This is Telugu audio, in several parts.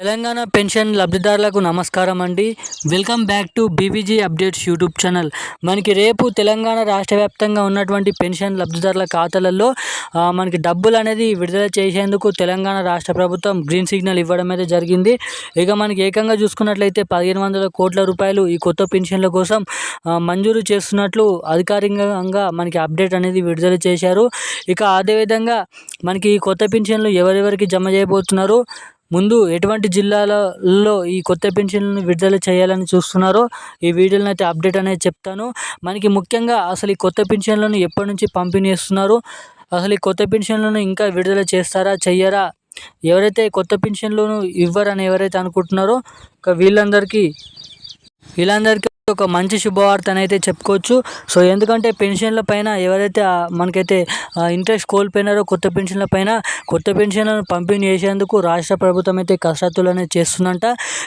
తెలంగాణ పెన్షన్ లబ్ధిదారులకు నమస్కారం అండి. Welcome back to BVG updates YouTube channel. మనకి రేపు తెలంగాణ రాష్ట్ర వ్యాప్తంగా ఉన్నటువంటి పెన్షన్ లబ్ధిదారుల ఖాతాలలో మనకి డబ్బులు అనేది విడుదల చేసేందుకు తెలంగాణ రాష్ట్ర ప్రభుత్వం గ్రీన్ సిగ్నల్ ఇవ్వడం అయితే జరిగింది. ఇక మనకి ఏకంగా చూసుకున్నట్లయితే పదిహేను వందల కోట్ల రూపాయలు ఈ కొత్త పెన్షన్ల కోసం మంజూరు చేస్తున్నట్లు అధికారికంగా మనకి అప్డేట్ అనేది విడుదల చేశారు. ఇక అదేవిధంగా మనకి ఈ కొత్త పెన్షన్లు ఎవరెవరికి జమ చేయబోతున్నారు? ముందు ఎటువంటి జిల్లాలలో ఈ కొత్త పెన్షన్లను విడుదల చేయాలని చూస్తున్నారో ఈ వీడియోలో అయితే అప్డేట్ అనేది చెప్తాను. మనకి ముఖ్యంగా అసలు ఈ కొత్త పెన్షన్లను ఎప్పటి నుంచి పంపిణీ చేస్తున్నారు? అసలు ఈ కొత్త పెన్షన్లను ఇంకా విడుదల చేస్తారా చెయ్యరా? ఎవరైతే కొత్త పెన్షన్లను ఇవ్వరని ఎవరైతే అనుకుంటున్నారో ఇక వీళ్ళందరికీ వీళ్ళందరికీ ఒక మంచి శుభవార్త అయితే చెప్పుకోవచ్చు. సో ఎందుకంటే పెన్షన్ల పైన ఎవరైతే మనకైతే ఇంట్రెస్ట్ కోల్పోయినారో కొత్త పెన్షన్ల పైన కొత్త పెన్షన్లను పంపిణీ చేసేందుకు రాష్ట్ర ప్రభుత్వం అయితే కసరత్తులు అనేది చేస్తుందంట.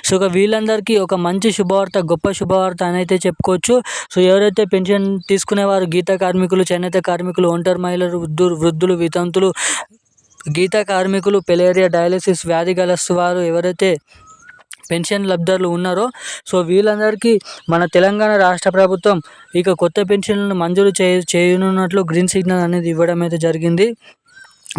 సో ఇక వీళ్ళందరికీ ఒక మంచి శుభవార్త గొప్ప శుభవార్త అని అయితే చెప్పుకోవచ్చు. సో ఎవరైతే పెన్షన్ తీసుకునేవారు గీత కార్మికులు చేనేత కార్మికులు ఒంటరి మహిళలు వృద్ధులు వృద్ధులు వితంతులు గీత కార్మికులు పెలేరియా డయాలసిస్ వ్యాధి గలస్తు వారు ఎవరైతే పెన్షన్ లబ్ధారులు ఉన్నారో సో వీళ్ళందరికీ మన తెలంగాణ రాష్ట్ర ప్రభుత్వం ఇక కొత్త పెన్షన్లను మంజూరు చేయ చేయనున్నట్లు గ్రీన్ సిగ్నల్ అనేది ఇవ్వడం అయితే జరిగింది.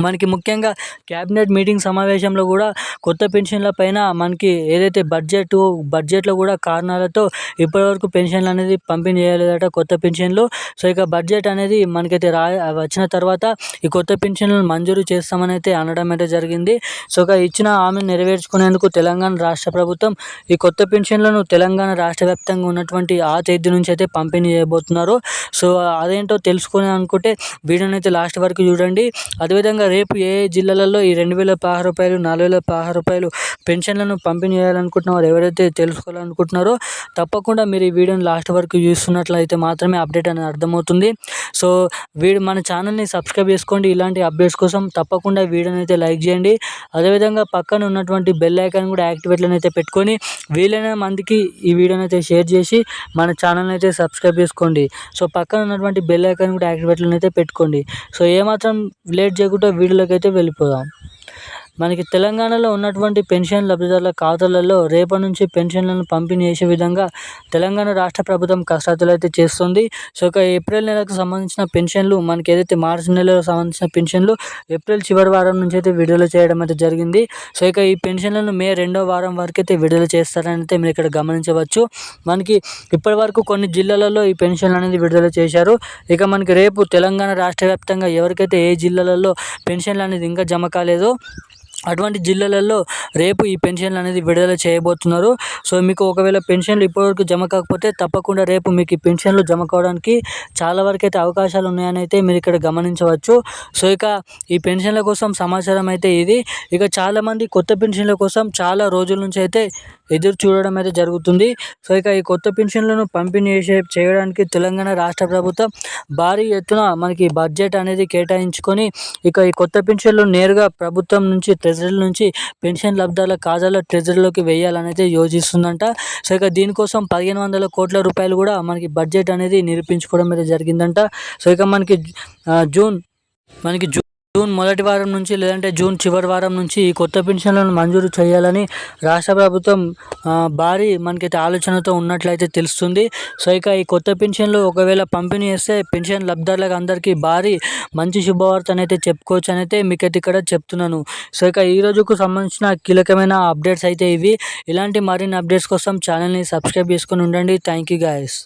మనకి ముఖ్యంగా క్యాబినెట్ మీటింగ్ సమావేశంలో కూడా కొత్త పెన్షన్ల పైన మనకి ఏదైతే బడ్జెట్ బడ్జెట్లో కూడా కారణాలతో ఇప్పటివరకు పెన్షన్లు అనేది పంపిణీ చేయలేదట కొత్త పెన్షన్లు. సో ఇక బడ్జెట్ అనేది మనకైతే రా వచ్చిన తర్వాత ఈ కొత్త పెన్షన్లను మంజూరు చేస్తామని అయితే అనడం అయితే జరిగింది. సో ఇక ఇచ్చిన హామీని నెరవేర్చుకునేందుకు తెలంగాణ రాష్ట్ర ప్రభుత్వం ఈ కొత్త పెన్షన్లను తెలంగాణ రాష్ట్ర వ్యాప్తంగా ఉన్నటువంటి ఆ తేదీ నుంచి అయితే పంపిణీ చేయబోతున్నారు. సో అదేంటో తెలుసుకుని అనుకుంటే వీడియోని అయితే లాస్ట్ వరకు చూడండి. అదేవిధంగా రేపు ఏ ఏ జిల్లాలలో ఈ రెండు వేల పదహారు రూపాయలు నాలుగు వేల పదహారు రూపాయలు పెన్షన్లను పంపిణీ చేయాలనుకుంటున్నారో ఎవరైతే తెలుసుకోవాలనుకుంటున్నారో తప్పకుండా మీరు ఈ వీడియోని లాస్ట్ వరకు చూస్తున్నట్లయితే మాత్రమే అప్డేట్ అనేది అర్థమవుతుంది. సో వీడు మన ఛానల్ని సబ్స్క్రైబ్ చేసుకోండి. ఇలాంటి అప్డేట్స్ కోసం తప్పకుండా వీడియోని అయితే లైక్ చేయండి. అదేవిధంగా పక్కన ఉన్నటువంటి బెల్ ఐకాన్ కూడా యాక్టివేట్లను అయితే పెట్టుకొని వీలైన మందికి ఈ వీడియోని అయితే షేర్ చేసి మన ఛానల్ని అయితే సబ్స్క్రైబ్ చేసుకోండి. సో పక్కన ఉన్నటువంటి బెల్ ఐకాన్ కూడా యాక్టివేట్లను అయితే పెట్టుకోండి. సో ఏమాత్రం లేట్ చేయకుండా వీడియోలోకి అయితే వెళ్ళిపోదాం. మనకి తెలంగాణలో ఉన్నటువంటి పెన్షన్ లబ్ధిదారుల ఖాతాలలో రేపటి నుంచి పెన్షన్లను పంపిణీ చేసే విధంగా తెలంగాణ రాష్ట్ర ప్రభుత్వం కసరత్తులు అయితే చేస్తుంది. సో ఇక ఏప్రిల్ నెలకు సంబంధించిన పెన్షన్లు మనకి ఏదైతే మార్చి నెలలో సంబంధించిన పెన్షన్లు ఏప్రిల్ చివరి వారం నుంచి అయితే విడుదల చేయడం అయితే జరిగింది. సో ఇక ఈ పెన్షన్లను మే రెండో వారం వరకు అయితే విడుదల చేస్తారని అయితే మీరు ఇక్కడ గమనించవచ్చు. మనకి ఇప్పటి వరకు కొన్ని జిల్లాలలో ఈ పెన్షన్లు అనేది విడుదల చేశారు. ఇక మనకి రేపు తెలంగాణ రాష్ట్ర వ్యాప్తంగా ఎవరికైతే ఏ జిల్లాలలో పెన్షన్లు అనేది ఇంకా జమ కాలేదో అటువంటి జిల్లాలలో రేపు ఈ పెన్షన్లు అనేది విడుదల చేయబోతున్నారు. సో మీకు ఒకవేళ పెన్షన్లు ఇప్పటివరకు జమ కాకపోతే తప్పకుండా రేపు మీకు ఈ పెన్షన్లు జమ కావడానికి చాలా వరకు అయితే అవకాశాలు ఉన్నాయని అయితే మీరు ఇక్కడ గమనించవచ్చు. సో ఇక ఈ పెన్షన్ల కోసం సమాచారం అయితే ఇది. ఇక చాలామంది కొత్త పెన్షన్ల కోసం చాలా రోజుల నుంచి అయితే ఎదురు చూడడం అయితే జరుగుతుంది. సో ఇక ఈ కొత్త పెన్షన్లను పంపిణీ చేసే చేయడానికి తెలంగాణ రాష్ట్ర ప్రభుత్వం భారీ ఎత్తున మనకి బడ్జెట్ అనేది కేటాయించుకొని ఇక ఈ కొత్త పెన్షన్లు నేరుగా ప్రభుత్వం నుంచి ట్రెజరీ నుంచి పెన్షన్ లబ్ధాల ఖాతాలో ట్రెజరీలోకి వేయాలనైతే అయితే యోచిస్తుందంట. సో ఇక దీనికోసం పదిహేను వందల కోట్ల రూపాయలు కూడా మనకి బడ్జెట్ అనేది నిరూపించుకోవడం అయితే జరిగిందంట. సో ఇక మనకి జూన్ మనకి జూ జూన్ మొదటి వారం నుంచి లేదంటే జూన్ చివరి వారం నుంచి ఈ కొత్త పెన్షన్లను మంజూరు చేయాలని రాష్ట్ర ప్రభుత్వం భారీ మనకైతే ఆలోచనతో ఉన్నట్లయితే తెలుస్తుంది. సో ఇక ఈ కొత్త పెన్షన్లు ఒకవేళ పంపిణీ చేస్తే పెన్షన్ లబ్ధారులకు అందరికీ భారీ మంచి శుభవార్త అయితే చెప్పుకోవచ్చు అని అయితే ఇక్కడ చెప్తున్నాను. సో ఇక ఈ రోజుకు సంబంధించిన కీలకమైన అప్డేట్స్ అయితే ఇవి. ఇలాంటి మరిన్ని అప్డేట్స్ కోసం ఛానల్ని సబ్స్క్రైబ్ చేసుకొని ఉండండి. Thank you guys.